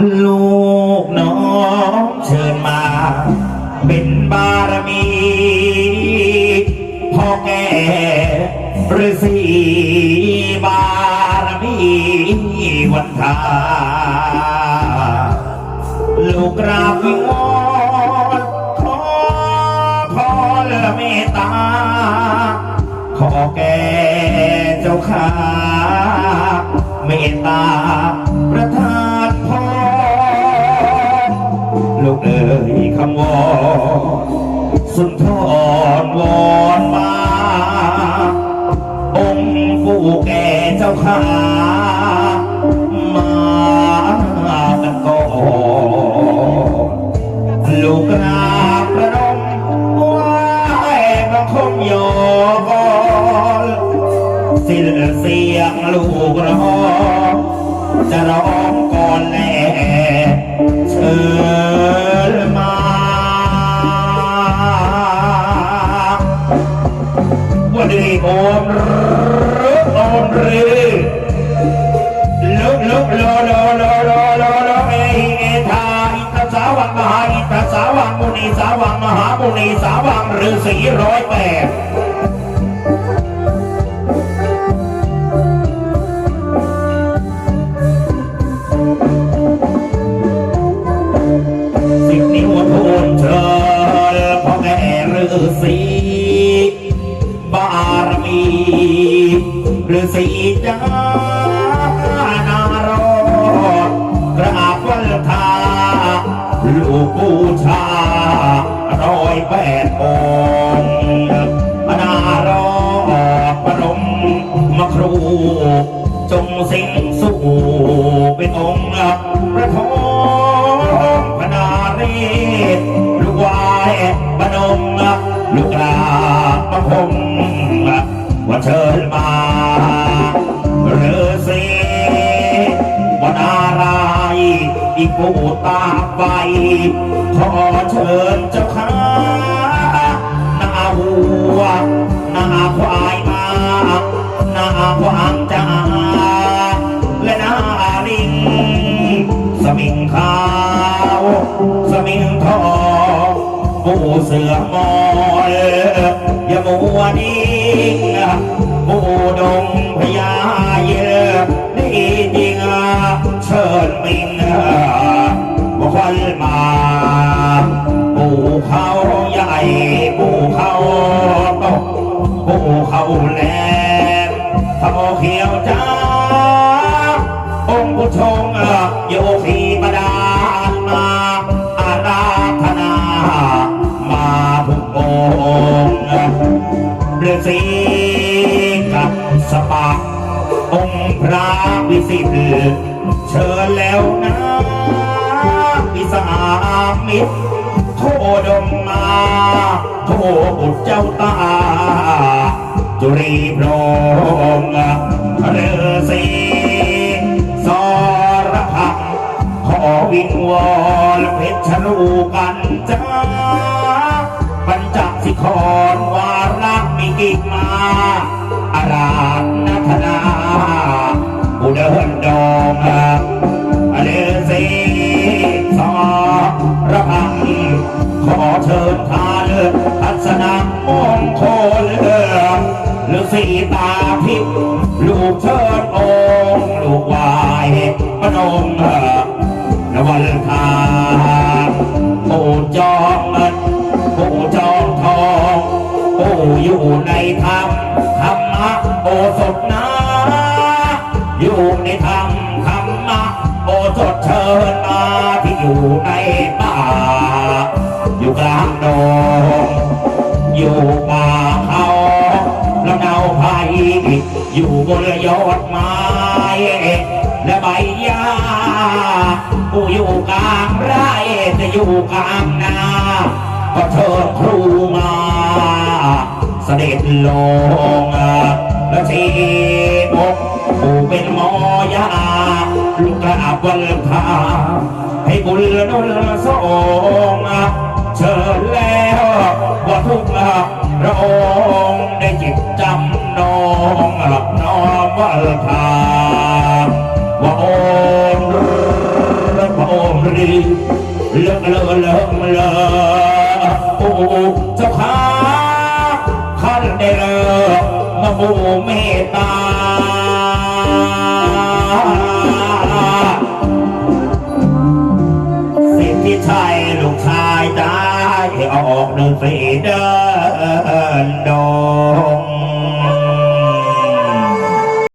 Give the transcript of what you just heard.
ลูกน้องเชิญมา เป็นบารมีพ่อแก่ฤาษีบารมีวันทาลูกกราบวิงวอนขอพรเมตตา ขอแก่เจ้าข้าเมตตาประทาน คำวอนสุนทรวอนมา องค์ปู่แก่เจ้าข้ามากันก่อนลูกกราประนมไหว้บังคมโยกอนสิ้นเสียงลูกร้องจะร้องก่อนแลเชิญ รีโอมรึโอมรีลุกลุกโลโลโลโลโลโลเอหิเอทาอิตสาวังมหาอิตสาวังมุนีสาวังมหามุนีสาวังฤาษีร้อยแปดารมีฤาษีจ้านารอกราบวันทาลูกบูชาร้อยแปดองนารอปรมมครู จงสิงสู่เป็นองค์ประทอง มาเรือสีวนารายอีกปูตาไฟขอเชิญเจ้าข้าหน้าวัวหน้าควายมาหน้าควางจาและหน้าลิงสมิงขาวสมิงทองปูเสือมอยอย่ามัวนิ่ง ดงพญาเยอะนี่จริงเชิญมิงบุคคลมาปูเขาใหญ่ปูเขาตกปูเขาแห พระวิสิทธิ์เชิญแล้วนะวิสามิตรโทดมมาโทบุตรเจ้าตา จุรีพรหมฤาษีสรพังขอวิงวอนเพชรลูกันจ้าปัญจสิขรวาระมีกิกมา อารา นาผู้เดินดงอสีสอระพังขอเชิญทานทัศนมงคลฤาษีตาทิพย์ลูกเชิญองค์ลูกวายพนมนวันทางผู้จองเงินผู้จองทองผู้อยู่ในธรรม อยู่ในป่า อยู่กลางดงอยู่ป่าเขาแล้วเนาไผ่อยู่บนยอดไม้และใบหญ้าผู้อยู่กลางไร่จะอยู่กลางนาก็เชิญครูมาเสด็จลงและทีอกผู้เป็นหมอยาลูกกราบวันทา ให้บุญนุนสงเชิญแล้วว่าทุกพระองค์ได้จิตจำนองหลับนอมวันทาว่าองค์พระอดีเลิกเลิกเลิกเลิกโอ้เจ้าข้าขันได้เลิกมาบูเมตตา ทธิชัยลูกชายตายออกเดินสีเดินดง